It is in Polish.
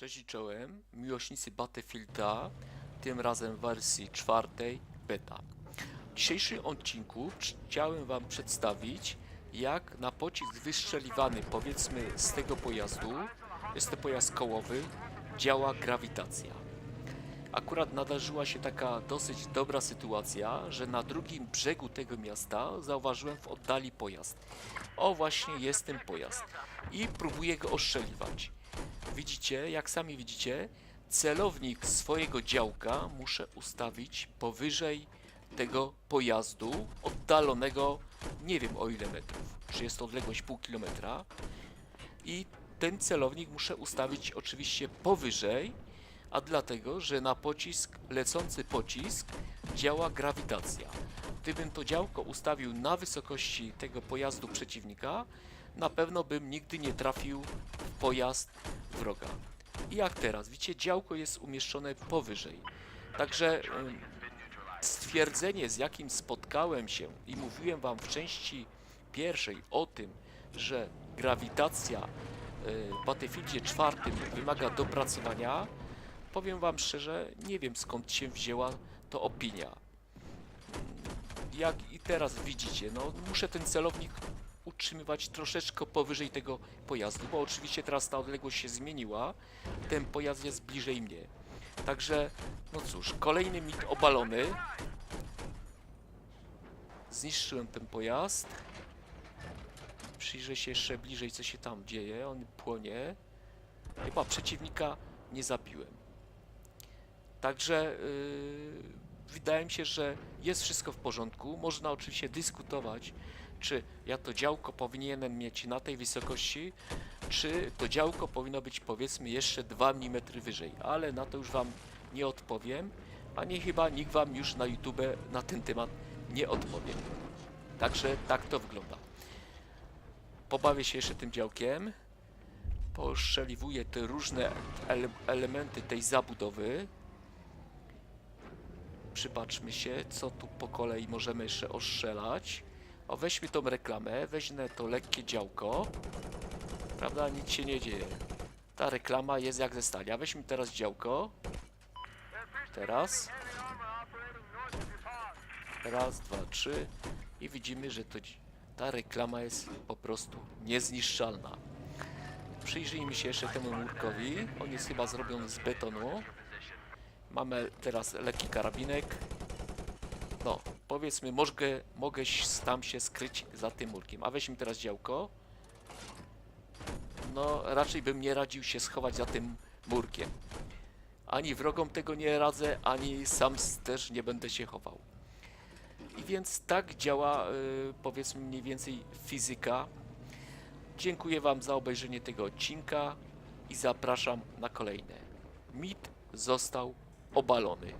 Cześć czołem, miłośnicy Battlefielda, tym razem w wersji czwartej beta. W dzisiejszym odcinku ch- chciałem Wam przedstawić, jak na pocisk wystrzeliwany powiedzmy z tego pojazdu, jest to pojazd kołowy, działa grawitacja. Akurat nadarzyła się taka dosyć dobra sytuacja, że na drugim brzegu tego miasta zauważyłem w oddali pojazd. O właśnie jest ten pojazd i próbuję go ostrzeliwać. Widzicie, jak sami widzicie, celownik swojego działka muszę ustawić powyżej tego pojazdu oddalonego nie wiem o ile metrów. Czy jest to odległość pół kilometra. I ten celownik muszę ustawić oczywiście powyżej, a dlatego, że na pocisk, lecący pocisk działa grawitacja. Gdybym to działko ustawił na wysokości tego pojazdu przeciwnika, na pewno bym nigdy nie trafił w pojazd wroga. I jak teraz, widzicie, działko jest umieszczone powyżej. Także stwierdzenie, z jakim spotkałem się i mówiłem Wam w części pierwszej o tym, że grawitacja y, w Battlefieldzie czwartym wymaga dopracowania, powiem Wam szczerze, nie wiem skąd się wzięła to opinia. Jak i teraz widzicie, no muszę ten celownik utrzymywać troszeczkę powyżej tego pojazdu, bo oczywiście teraz ta odległość się zmieniła, ten pojazd jest bliżej mnie. Także, no cóż, kolejny mit obalony. Zniszczyłem ten pojazd. Przyjrzę się jeszcze bliżej, co się tam dzieje. On płonie. Chyba przeciwnika nie zabiłem. Także yy, wydaje mi się, że jest wszystko w porządku. Można oczywiście dyskutować, czy ja to działko powinienem mieć na tej wysokości, czy to działko powinno być powiedzmy jeszcze 2 mm wyżej, ale na to już Wam nie odpowiem, ani chyba nikt Wam już na YouTube na ten temat nie odpowie. Także tak to wygląda. Pobawię się jeszcze tym działkiem. Poszczeliwuję te różne ele elementy tej zabudowy. Przypatrzmy się, co tu po kolei możemy jeszcze ostrzelać. O, weźmy tą reklamę, weźmę to lekkie działko. Prawda, nic się nie dzieje. Ta reklama jest jak ze stali. A weźmy teraz działko. Teraz. Raz, dwa, trzy. I widzimy, że to, ta reklama jest po prostu niezniszczalna. Przyjrzyjmy się jeszcze temu murkowi. On jest chyba zrobiony z betonu. Mamy teraz lekki karabinek. No, powiedzmy, mogę, mogę tam się skryć za tym murkiem. A weźmy teraz działko. No, raczej bym nie radził się schować za tym murkiem. Ani wrogom tego nie radzę, ani sam też nie będę się chował. I więc tak działa, y, powiedzmy, mniej więcej fizyka. Dziękuję Wam za obejrzenie tego odcinka i zapraszam na kolejne. Mit został obalony.